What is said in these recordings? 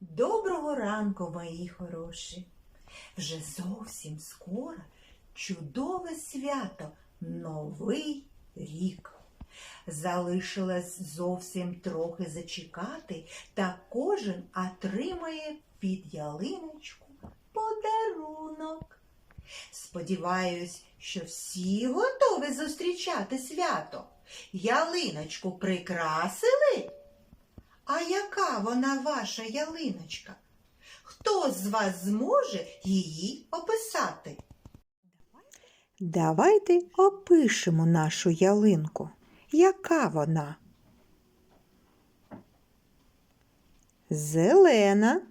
Доброго ранку, мої хороші. Вже зовсім скоро чудове свято Новий рік. Залишилось зовсім трохи зачекати, та кожен отримає під ялиночку подарунок. Сподіваюсь, що всі готові зустрічати свято. Ялиночку прикрасили? А яка вона ваша ялиночка? Хто з вас зможе її описати? Давайте опишемо нашу ялинку. Яка вона? Зелена,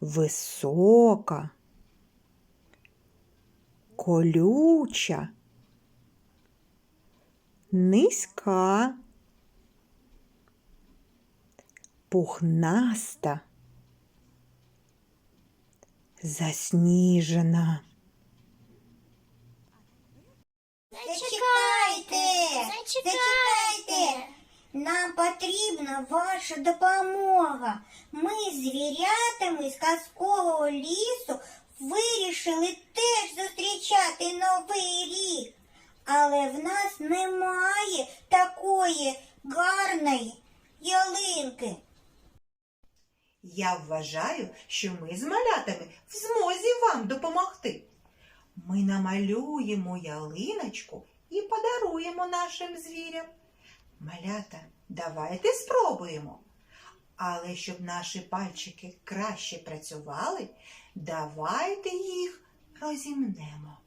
висока, колюча, низька, пухнаста, засніжена. Зачекайте! Зачекайте! Нам потрібна ваша допомога. Ми з звірятами з казкового лісу вирішили теж зустрічати новий рік. Але в нас немає такої гарної ялинки. Я вважаю, що ми з малятами в змозі вам допомогти. Ми намалюємо ялиночку і подаруємо нашим звірям. Малята, давайте спробуємо. Але щоб наші пальчики краще працювали, давайте їх розімнемо.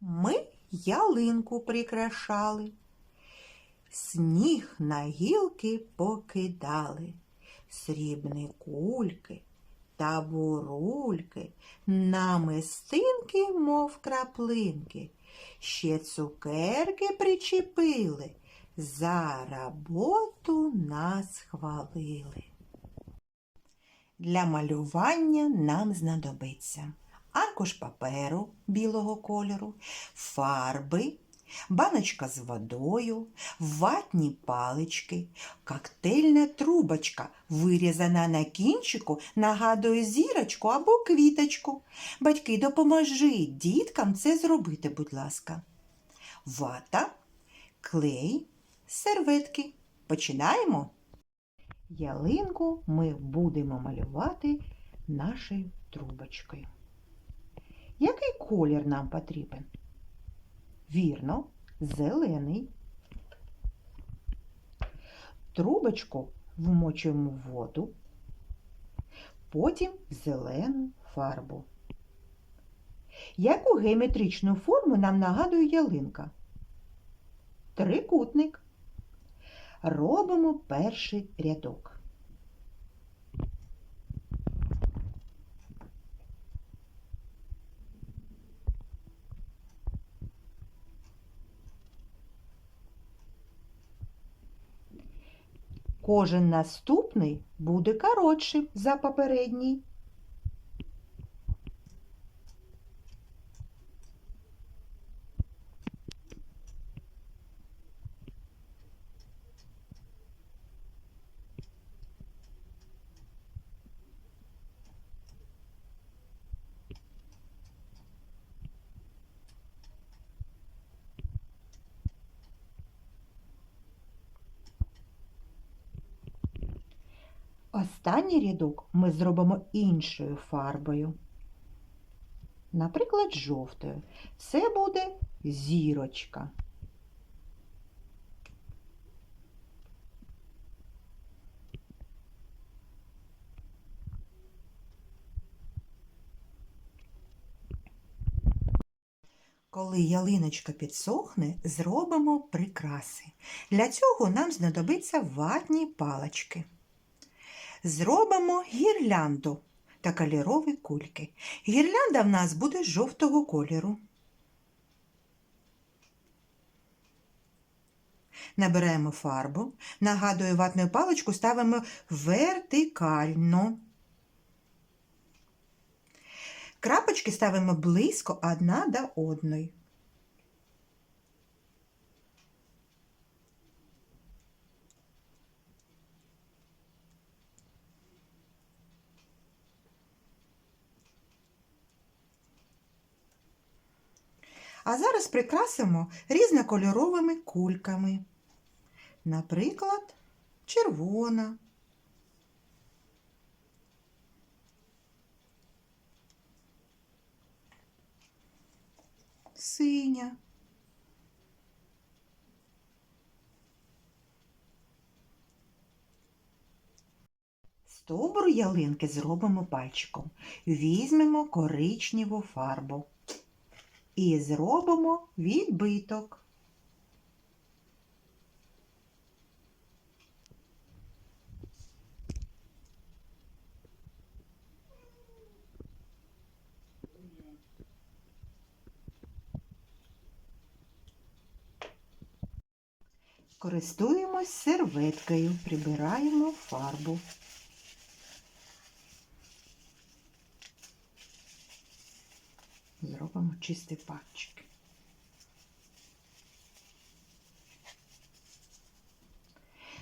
Ми ялинку прикрашали, сніг на гілки покидали, срібні кульки та бурульки, намистинки, мов краплинки, ще цукерки причепили, за роботу нас хвалили. Для малювання нам знадобиться аркуш паперу білого кольору, фарби, баночка з водою, ватні палички, коктейльна трубочка, вирізана на кінчику, нагадує зірочку або квіточку. Батьки, допоможіть діткам це зробити, будь ласка. Вата, клей, серветки. Починаємо. Ялинку ми будемо малювати нашою трубочкою. Який колір нам потрібен? Вірно, зелений. Трубочку вмочуємо в воду, потім в зелену фарбу. Яку геометричну форму нам нагадує ялинка? Трикутник. Робимо перший рядок. Кожен наступний буде коротшим за попередній. Останній рядок ми зробимо іншою фарбою. Наприклад, жовтою. Це буде зірочка. Коли ялиночка підсохне, зробимо прикраси. Для цього нам знадобиться ватні палочки. Зробимо гірлянду та кольорові кульки. Гірлянда в нас буде жовтого кольору. Набираємо фарбу, нагадую, ватну паличку ставимо вертикально. Крапочки ставимо близько одна до одної. А зараз прикрасимо різнокольоровими кульками. Наприклад, червона. Синя. Стовбур ялинки зробимо пальчиком. Візьмемо коричневу фарбу і зробимо відбиток. Користуємось серветкою, прибираємо фарбу. Зробимо чистий пальчик.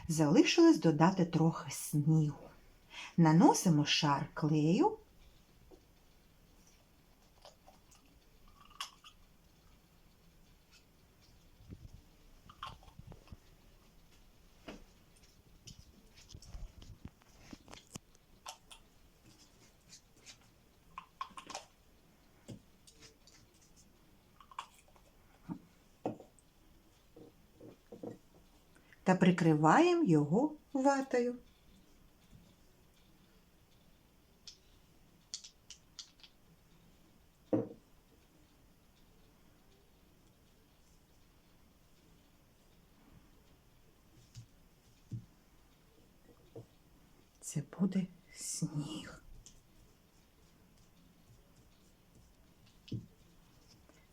Залишилось додати трохи снігу. Наносимо шар клею. Та прикриваємо його ватою. Це буде сніг.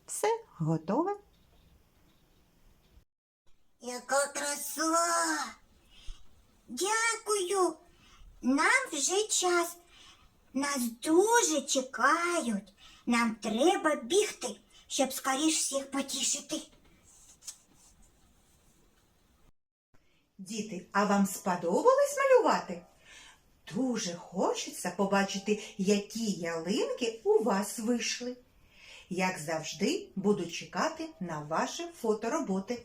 Все готове. Нам вже час. Нас дуже чекають. Нам треба бігти, щоб скоріш всіх потішити. Діти, а вам сподобалось малювати? Дуже хочеться побачити, які ялинки у вас вийшли. Як завжди, буду чекати на ваші фотороботи.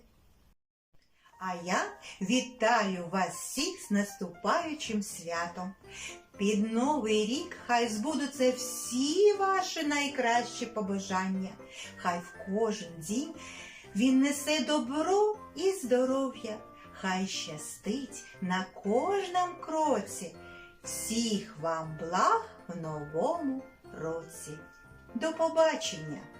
А я вітаю вас всіх з наступаючим святом. Під Новий рік хай збудуться всі ваші найкращі побажання. Хай в кожен дім він несе добро і здоров'я. Хай щастить на кожному кроці. Всіх вам благ в новому році. До побачення!